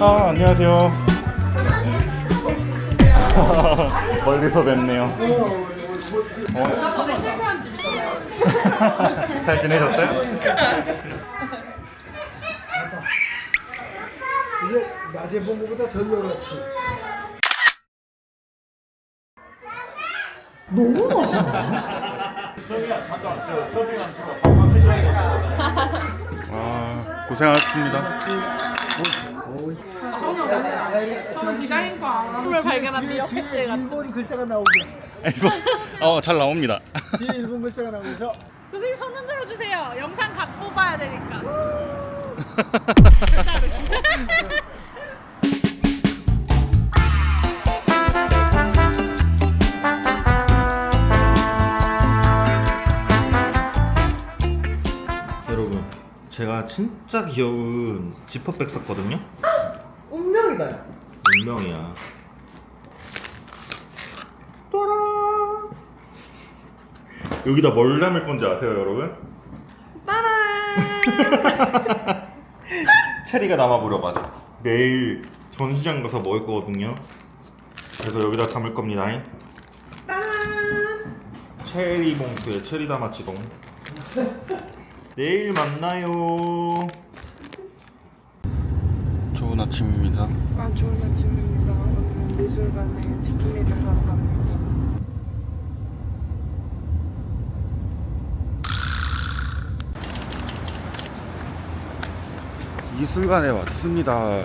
아 안녕하세요. 멀리서 뵙네요. 어? 잘 지내셨어요? 이게 낮에 본 것보다 덜 놀랐지. 너무 맛있네. 아 고생하셨습니다. 디자인 과를 발견한 미역캣들 같은 일본 글자가 나오게. 이거 어잘 나옵니다. 뒤에 일본 글자가 나오면서 교수님 손 흔들어 주세요 영상 각 뽑아야 되니까 제가 진짜 귀여운 지퍼백 샀거든요? 운명이다. 운명이야. 여기다 뭘 담을 건지 아세요 여러분? 따란! 체리가 남아버려가지고. 내일 전시장 가서 먹을 거거든요. 그래서 여기다 담을 겁니다. 따란! 체리 봉투에 체리 담아치동 내일 만나요 좋은 아침입니다. 아, 좋은 아침입니다. 오늘 미술관에 티켓을 하러 갑니다. 미술관에 왔습니다.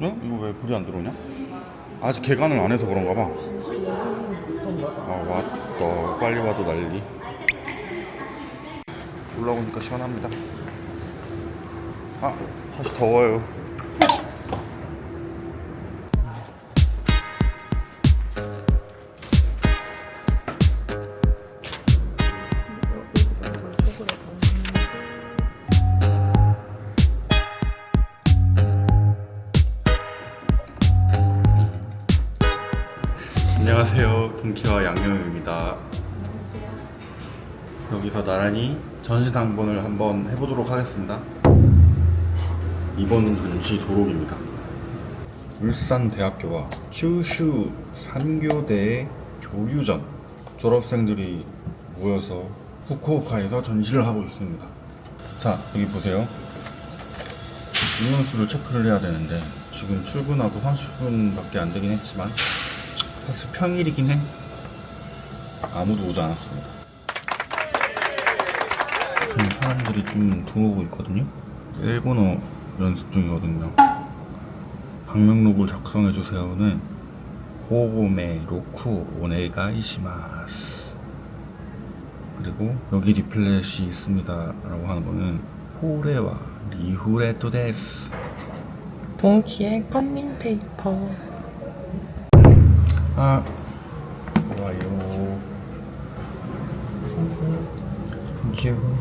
응? 이거 왜 불이 안 들어오냐? 아직 개관을 안 해서 그런가 봐. 아 왔다. 빨리 와도 난리. 올라오니까 시원합니다. 아 다시 더워요. 전시 당번을 한번 해보도록 하겠습니다. 이번 전시 도록입니다. 울산대학교와 큐슈 산교대의 교유전 졸업생들이 모여서 후쿠오카에서 전시를 하고 있습니다. 자, 여기 보세요. 인원수를 체크를 해야 되는데 지금 출근하고 30분밖에 안 되긴 했지만 사실 평일이긴 해. 아무도 오지 않았습니다. 지금 사람들이 좀 들어오고 있거든요. 일본어 연습 중이거든요. 방명록을 작성해 주세요는 호고메 로쿠 오네가이시마스. 그리고 여기 리플렛이 있습니다라고 하는 거는 포레와 리후레토 데스. 동키의 컨닝 페이퍼. 아 좋아요. 귀여워.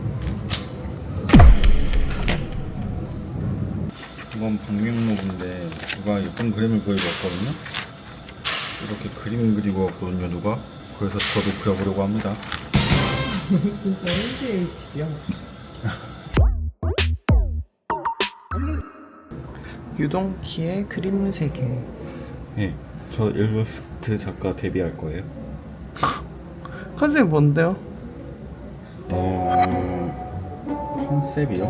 이건 방명록인데 누가 예쁜 그림을 그려줬거든요. 이렇게 그림 그리고 왔거든요 누가. 그래서 저도 그려보려고 합니다. 진짜 ADHD야 혹시? 유동키의 그림 세계. 네, 저 일러스트 작가 데뷔할 거예요. 컨셉 뭔데요? 어 컨셉이요?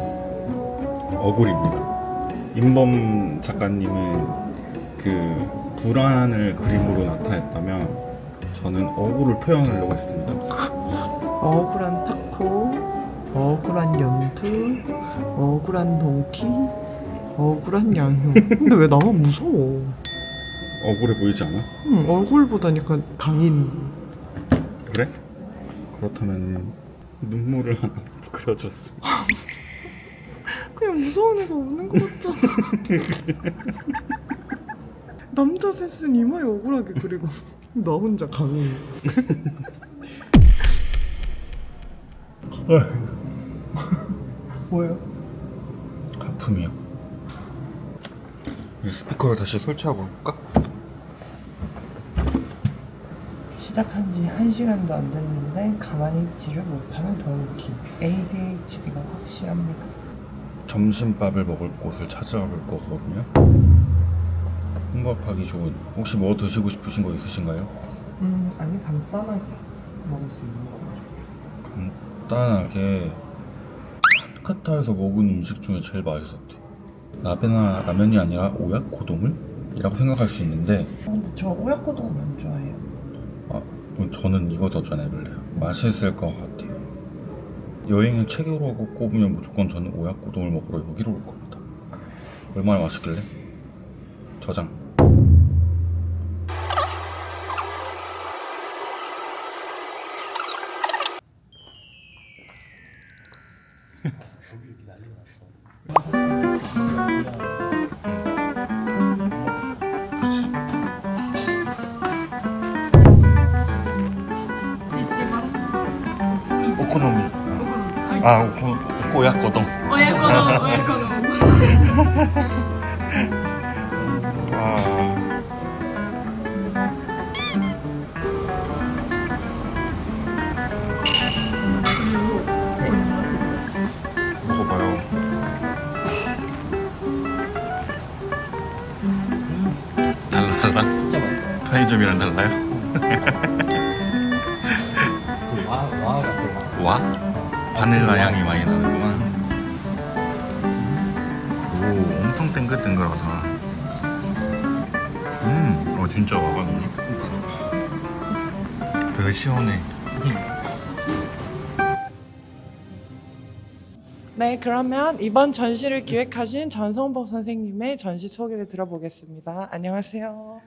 어굴입니다. 임범 작가님은 그 불안을 그림으로 나타냈다면 저는 어굴을 표현하려고 했습니다. 억울한 타코, 억울한 연두, 억울한 동키, 억울한 양효. 근데 왜 나만 무서워? 억울해 보이지 않아? 응, 얼굴보다니까 강인. 그래? 그렇다면 눈물을 하나 그려줬어. 그냥 무서운 애가 우는 거 같잖아. 남자 셋은 이마에 억울하게 그리고 나 혼자 강인. 뭐예요? 가품이요. 이 스피커를 다시 설치하고 볼까? 시작한 지 1시간도 안 됐는데 가만히 있지를 못하는 동욱이 ADHD가 확실합니다 점심밥을 먹을 곳을 찾아볼 거거든요. 혼밥하기 좋은. 혹시 뭐 드시고 싶으신 거 있으신가요? 음 아니 간단하게 먹을 수 있는 거 간단하게 카타에서 먹은 음식 중에 제일 맛있었대. 나베나 라면이 아니라 오약 고동을 이라고 생각할 수 있는데 근데 저 오야코동 안 좋아해요 아, 그럼 저는 이거 더 전해볼래요. 맛있을 것 같아요. 여행을 체결하고 꼽으면 무조건 저는 오약 고동을 먹으러 여기로 올 겁니다. 얼마나 맛있길래? 저장. 오코노미. 아, 오코, 오약 고동. 아. 먹어봐요. 달라 달라. 진짜 맛있어. 편의점이랑 달라요? 와? 바닐라 향이 많이 나는구나. 오, 엄청 땡글땡글하다. 음, 어 진짜 와가네. 되게 시원해. 네, 그러면 이번 전시를 기획하신 전성복 선생님의 전시 소개를 들어보겠습니다. 안녕하세요.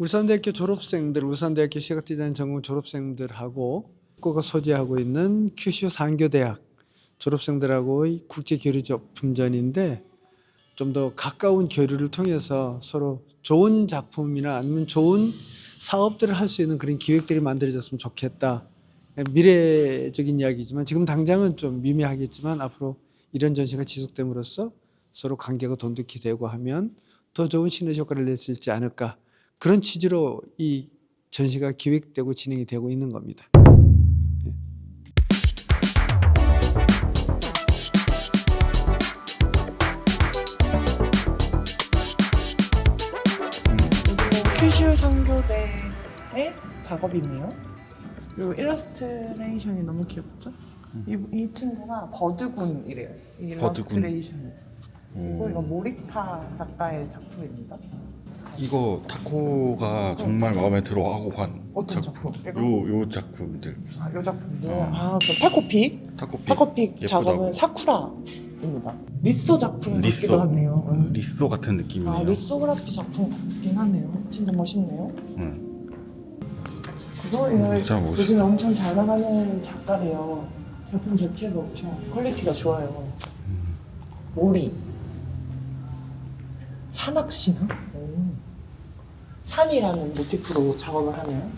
울산대학교 졸업생들, 울산대학교 시각디자인 전공 졸업생들하고 국가 소재하고 있는 큐슈 상교대학 졸업생들하고의 국제 교류 품전인데 좀 더 가까운 교류를 통해서 서로 좋은 작품이나 아니면 좋은 사업들을 할 수 있는 그런 기획들이 만들어졌으면 좋겠다. 미래적인 이야기지만 지금 당장은 좀 미미하겠지만 앞으로 이런 전시가 지속됨으로써 서로 관계가 돈독히 되고 하면 더 좋은 시너지 효과를 낼 수 있지 않을까 그런 취지로 이 전시가 기획되고 진행이 되고 있는 겁니다. 큐슈 상교대의 작업이네요. 이 일러스트레이션이 너무 귀엽죠? 이, 이 친구가 버드군이래요. 이 버드군. 일러스트레이션이. 그리고 이거 모리타 작가의 작품입니다. 이거 타코가 정말 마음에 들어하고 간 어떤 작품? 이거? 요, 요 작품들. 아, 이 작품들. 어. 아, 그 타코픽. 타코픽. 타코픽 예쁘다고. 작업은 사쿠라입니다. 리소 작품 리소. 같기도 하네요. 음. 리소 같은 느낌이네요. 아, 리소그라피 작품 같긴 하네요. 진짜 멋있네요. 응. 그거 진짜 이거 멋있어. 요즘 엄청 잘 나가는 작가래요. 작품 자체가 엄청 퀄리티가 좋아요. 오리. 산악시나? 오. 산이라는 모티프로 작업을 하네요.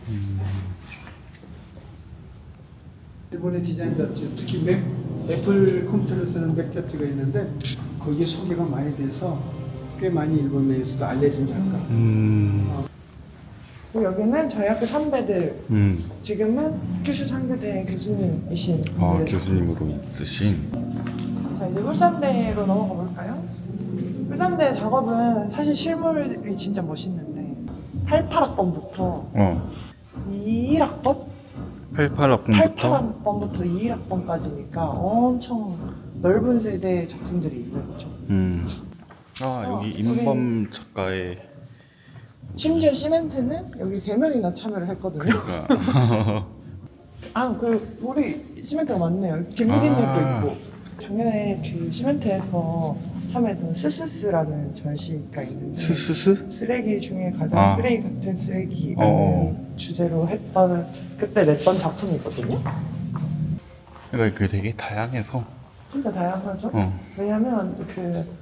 일본의 디자인 잡지, 특히 맥, 애플 컴퓨터를 쓰는 맥 잡지가 있는데 거기에 소개가 많이 돼서 꽤 많이 일본 내에서도 알려진 작가. 음. 그리고 여기는 저희 학교 선배들, 음. 지금은 큐슈 상교대 교수님이신 아, 분들의 작품. 교수님으로 있으신. 자 이제 울산대로 넘어가 볼까요? 울산대 작업은 사실 실물이 진짜 멋있는데 88학번부터 어. 21학번? 88학번부터 88학번부터 21학번까지니까 엄청 넓은 세대의 작품들이 있는 거죠. 음. 아, 어, 여기 임범 작가의 심지어 시멘트는 여기 세 명이나 참여를 했거든요. 그러니까 아, 그 우리 시멘트가 많네요. 김미리님도 아. 있고 작년에 그 시멘트에서 참여했던 스스스라는 전시가 있는데 스스스? 쓰레기 중에 가장 아. 쓰레기 같은 쓰레기라는 어. 주제로 했던 그때 냈던 작품이거든요. 그러니까 그 되게 다양해서 진짜 다양하죠. 어. 왜냐면 그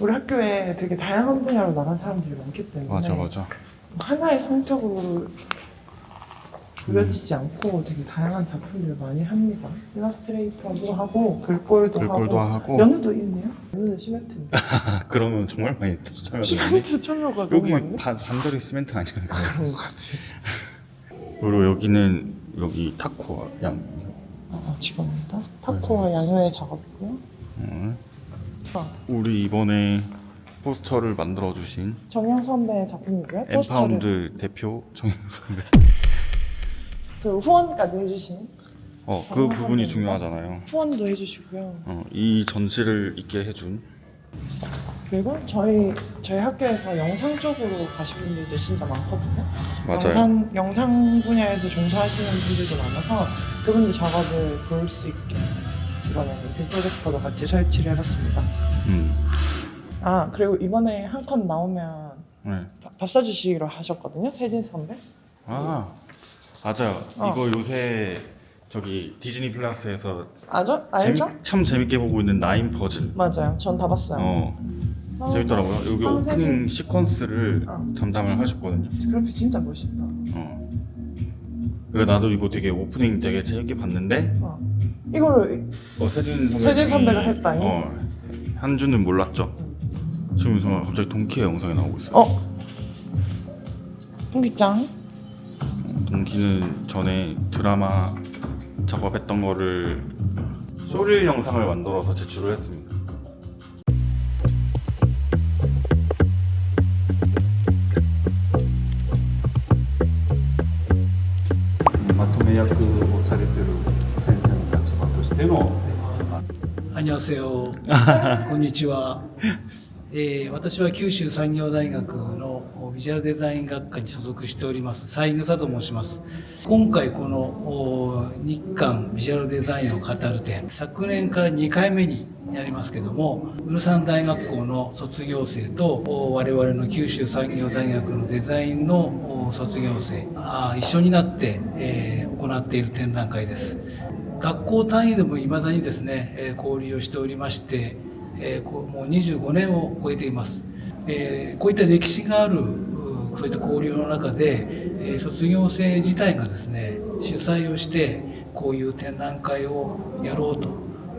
우리 학교에 되게 다양한 분야로 나간 사람들이 많기 때문에 맞아 맞아. 하나의 성격으로 그려지지 않고 되게 다양한 작품들을 많이 합니다. 일러스트레이터도 하고 글꼴도, 글꼴도 하고, 하고. 연우도 있네요. 연우는 시멘트인데 아, 그러면 정말 많이 추천하는데 시멘트 참여가 너무 여기 많네. 반, 반절이 시멘트 아니야? 그런 것 같아요. 그리고 여기는 여기 타코와 양 어, 직원입니다. 타코와 양효의 작업이고요. 음. 어, 우리 이번에 포스터를 만들어 주신 정영 선배의 작품이고요. 포스터를 엠파운드 대표 정영 선배. 그 후원까지 해주신 어, 그 부분이? 중요하잖아요. 후원도 해주시고요. 어, 이 전시를 있게 해준 그리고 저희 저희 학교에서 영상 쪽으로 가신 분들도 진짜 많거든요. 맞아요. 영상 영상 분야에서 종사하시는 분들도 많아서 그분들 작업을 볼 수 있게 이번에는 빔 프로젝터도 같이 설치를 해봤습니다. 음. 아 그리고 이번에 한 컷 나오면 네. 밥- 밥 사주시기로 하셨거든요. 세진 선배. 아 맞아요. 어. 이거 요새 저기 디즈니 플러스에서 아죠? 알죠? 재밌- 참 재밌게 보고 있는 나인 퍼즐. 맞아요. 전 다 봤어요. 어 어, 재밌더라고요. 여기 황세진. 오프닝 시퀀스를 어. 담당을 하셨거든요. 그래픽 진짜 멋있다. 어. 그러니까 나도 이거 되게 오프닝 되게 재밌게 봤는데 어. 이거를 어, 세진 선배 세진 선배가 했다니? 어, 한 주는 몰랐죠. 지금 저 갑자기 동키의 영상이 나오고 있어요. 어 홍기짱 동키는 전에 드라마 작업했던 거를 쇼릴 영상을 만들어서 제출을 했습니다.い。まとめ役をされてる先生の立場としての 안녕하세요 こんにちは、えー私は九州産業大学の ビジュアルデザイン学科に所属しております三枝と申します。今回この日韓ビジュアルデザインを語る展昨年から2回目になりますけどもウルサン大学校の卒業生と我々の九州産業大学のデザインの卒業生あ一緒になって、えー行っている展覧会です。学校単位でもいまだにですね、え交流をしておりまして、えーこうもう25年を超えています、えーこういった歴史があるそういった交流の中で、えー卒業生自体がですね主催をしてこういう展覧会をやろうと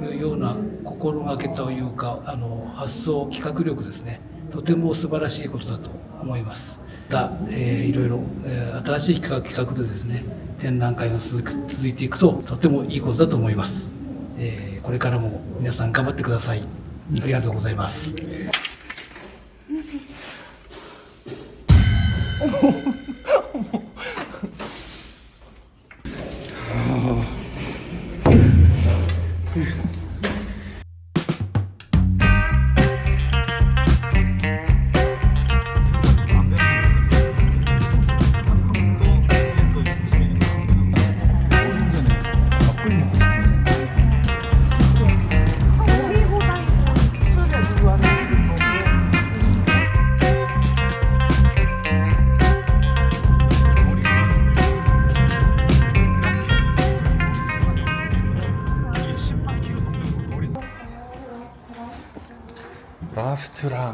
いうような心がけというかあの発想企画力ですねとても素晴らしいことだと思います。また、えーいろいろ、えー新しい企画企画でですね展覧会が続く続いていくととてもいいことだと思います、えーこれからも皆さん頑張ってください。ありがとうございます。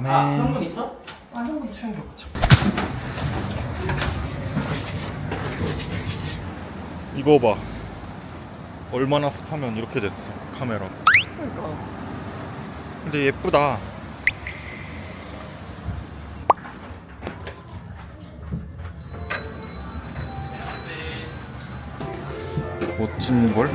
라스트 라멘. 이거 봐. 얼마나 습하면 이렇게 됐어 카메라. 근데 예쁘다. 멋진 걸?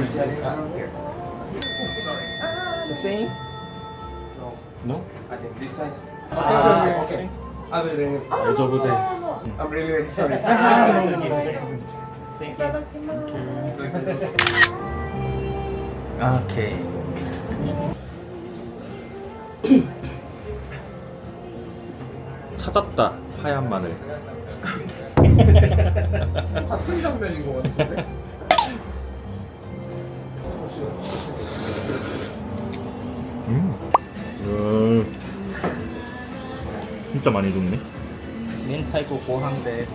The same? No? I think this size. Okay, okay. I will bring it. It's over there. I'm really very sorry. 오케이. 찾았다 하얀 마늘. 같은 장면인 것 같은데? 음. 진짜 많이 줬네. 멘탈도 고한데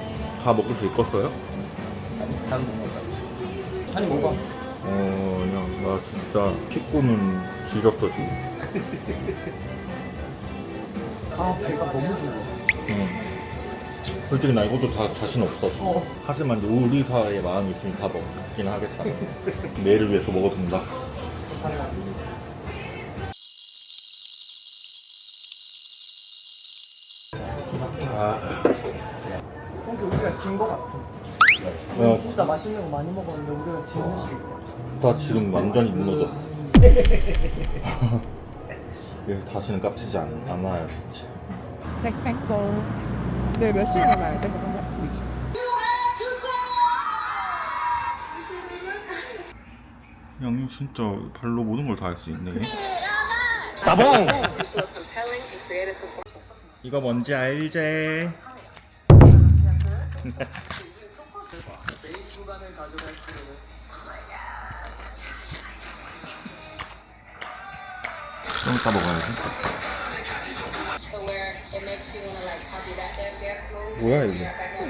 다 먹을 수 있겠어요? 아니 난 먹어. 아니 먹어. 어, 그냥 나 진짜 킥구는 지겹더지. 아 배가 너무 불러. 응. 솔직히 나 이것도 다 자신 없어. 하지만 요리사의 마음이 있으니 다 먹긴 하겠다. 내일을 위해서 먹어둔다. 아, 근데 우리가 진 거 같아. 야, 진짜 맛있는 거 많이 먹었는데 우리가 진 느낌. 나 지금 완전히 무너졌어. 얘 다시는 깝치지 않, 않아요. 땡땡고. 내일 몇 시에 나가야 돼? 양이 진짜 발로 모든 걸 다 할 수 있네. 이거 뭔지 알제? 좀 이따 먹어야지. 뭐야 이거?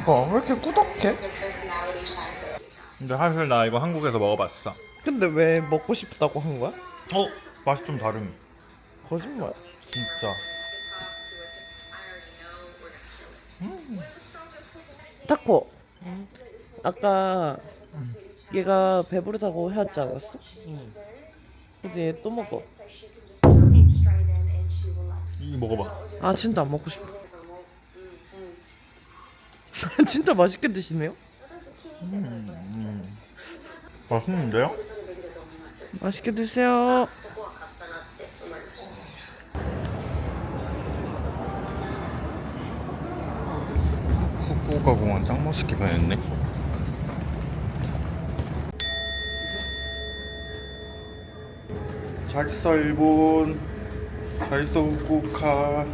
뭐, 왜 이렇게 꾸덕해? 근데 사실 나 이거 한국에서 먹어봤어. 근데 왜 먹고 싶다고 한 거야? 어? 맛이 좀 다름. 거짓말. 진짜. 타코. 아까 얘가 배부르다고 해왔지 않았어? 근데 얘 또 먹어. 이거 먹어봐. 아 진짜 안 먹고 싶어. 진짜 맛있게 드시네요. 맛있는데요? 맛있게 드세요. 후쿠오카 공원 짱 맛있게 변했네. 잘 있어 일본. 잘 있어 후쿠오카.